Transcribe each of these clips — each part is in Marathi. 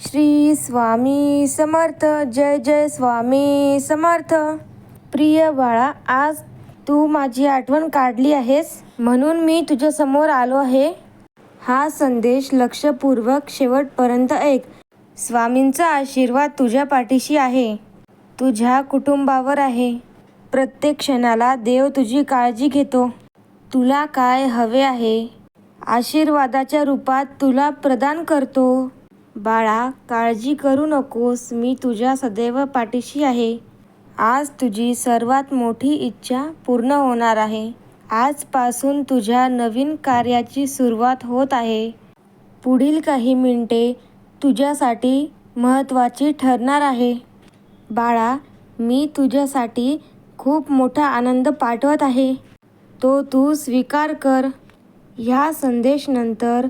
श्री स्वामी समर्थ जय जय स्वामी समर्थ. प्रिय बाळा आज तू माझी आठवण काढली आहेस म्हणून मी तुझ्यासमोर आलो आहे. हा संदेश लक्षपूर्वक शेवटपर्यंत ऐक. स्वामींचा आशीर्वाद तुझ्या पाठीशी आहे. तुझ्या कुटुंबावर आहे. प्रत्येक क्षणाला देव तुझी काळजी घेतो. तुला काय हवे आहे? आशीर्वादाच्या रूपात तुला प्रदान करतो. बाळा काळजी करू नकोस. मी तुझ्या सदैव पाठीशी आहे. आज तुझी सर्वात मोठी इच्छा पूर्ण होणार आहे. आजपासून तुझ्या नवीन कार्याची सुरुवात होत आहे. पुढील काही मिनटे तुझ्यासाठी महत्त्वाची ठरणार आहे. बाळा मी तुझ्यासाठी खूप मोठा आनंद पाठवत आहे. तो तू स्वीकार कर. ह्या संदेशनंतर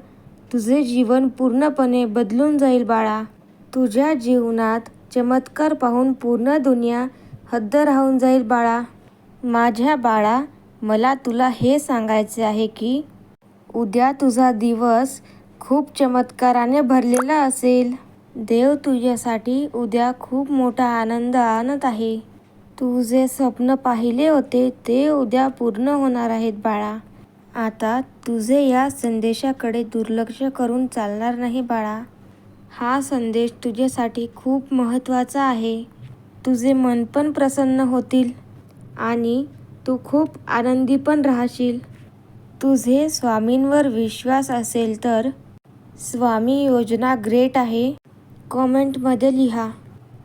तुझे जीवन पूर्णपणे बदलून जाईल बाळा. तुझ्या जीवनात चमत्कार पाहून पूर्ण दुनिया हद्द राहून जाईल बाळा. माझ्या बाळा मला तुला हे सांगायचे आहे की उद्या तुझा दिवस खूप चमत्काराने भरलेला असेल. देव तुझ्यासाठी उद्या खूप मोठा आनंद आणत आहे. तू जे स्वप्न पाहिले होते ते उद्या पूर्ण होणार आहेत बाळा. आता तुझे या संदेशाकडे दुर्लक्ष करून चालणार नाही बाळा. हा संदेश तुझ्यासाठी खूप महत्त्वाचा आहे. तुझे मन पण प्रसन्न होतील आणि तू खूप आनंदी पण राहशील. तुझे स्वामींवर विश्वास असेल तर स्वामी योजना ग्रेट आहे. कॉमेंटमध्ये लिहा.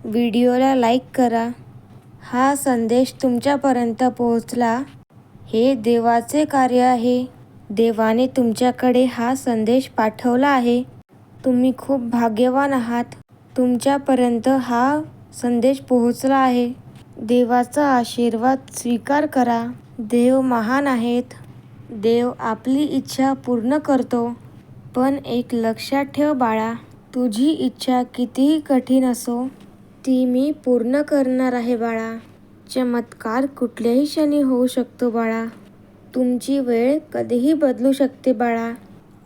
व्हिडिओला लाईक करा. हा संदेश तुमच्यापर्यंत पोहोचला हे देवाचे कार्य आहे. देवाने तुमच्याकडे हा संदेश पाठवला आहे. तुम्ही खूप भाग्यवान आहात. तुमच्यापर्यंत हा संदेश पोहोचला आहे. देवाचा आशीर्वाद स्वीकार करा. देव महान आहेत. देव आपली इच्छा पूर्ण करतो. पण एक लक्षात ठेव बाळा तुझी इच्छा कितीही कठीण असो ती मी पूर्ण करणार आहे बाळा. चमत्कार कुठल्याही क्षणी होऊ शकतो बाळा. तुमची वेळ कधीही बदलू शकते बाळा.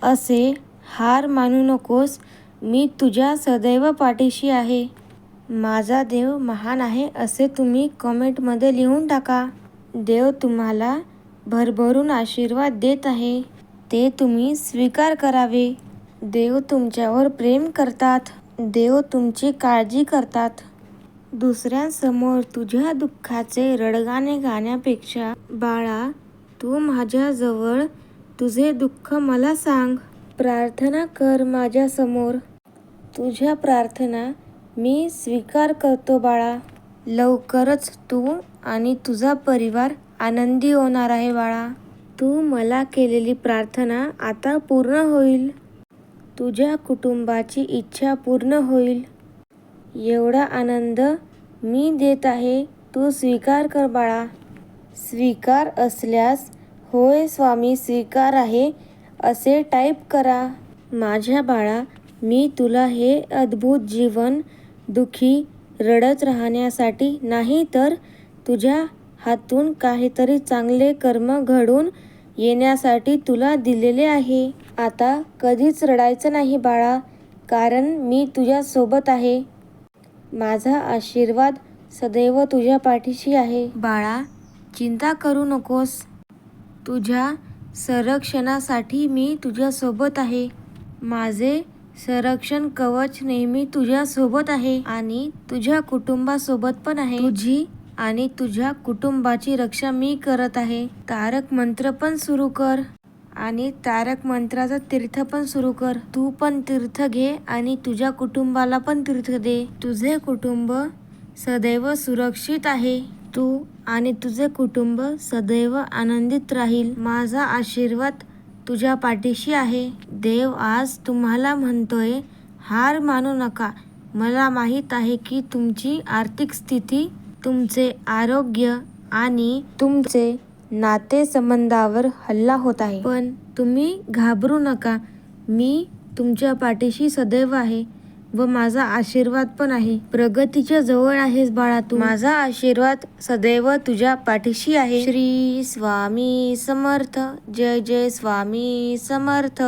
असे हार मानू नकोस. मी तुझ्या सदैव पाठीशी आहे. माझा देव महान आहे असे तुम्ही कमेंटमध्ये लिहून टाका. देव तुम्हाला भरभरून आशीर्वाद देत आहे. ते तुम्ही स्वीकार करावे. देव तुमच्यावर प्रेम करतात. देव तुमची काळजी करतात. दुसऱ्यांसमोर तुझ्या दुःखाचे रडगाणे गाण्यापेक्षा बाळा तू माझ्याजवळ तुझे दुःख मला सांग. प्रार्थना कर माझ्यासमोर. तुझ्या प्रार्थना मी स्वीकार करतो बाळा. लवकरच तू आणि तुझा परिवार आनंदी होणार आहे बाळा. तू मला केलेली प्रार्थना आता पूर्ण होईल. तुझ्या कुटुंबाची इच्छा पूर्ण होईल. एवढा आनंद मी देत आहे तू स्वीकार कर बाळा. स्वीकार असल्यास होय स्वामी स्वीकार आहे असे टाईप करा. माझ्या बाळा मी तुला हे अद्भुत जीवन दुखी रडत राहण्यासाठी नाही तर तुझ्या हातून काहीतरी चांगले कर्म घडून येण्यासाठी तुला दिलेले आहे. आता कधीच रडायचं नाही बाळा कारण मी तुझ्यासोबत आहे. माझा आशीर्वाद सदैव तुझ्या पाठीशी आहे. बाळा चिंता करू नकोस. तुझ्या संरक्षणासाठी मी तुझ्यासोबत आहे. माझे संरक्षण कवच नेहमी तुझ्यासोबत आहे आणि तुझ्या कुटुंबासोबत पण आहे. तुझी आणि तुझ्या कुटुंबाची रक्षा मी करत आहे. तारक मंत्र पण सुरू कर. आणि तारक मंत्राचा तीर्थ पण सुरू कर. तू पण तीर्थ घे आणि तुझ्या कुटुंबाला पण तीर्थ दे. तुझे कुटुंब सदैव सुरक्षित आहे. तू आणि तुझे कुटुंब सदैव आनंदित राहील. माझा आशीर्वाद तुझ्या पाठीशी आहे. देव आज तुम्हाला म्हणतोय हार मानू नका. मला माहीत आहे की तुमची आर्थिक स्थिती तुमचे आरोग्य आणि तुमचे नातेसंबंधावर हल्ला होत आहे. पण तुम्ही घाबरू नका. मी तुमच्या पाठीशी सदैव आहे व माझा आशीर्वाद पण आहे. प्रगतीच्या जवळ आहेस बाळा तू. माझा आशीर्वाद सदैव तुझ्या पाठीशी आहे. श्री स्वामी समर्थ. जय जय स्वामी समर्थ.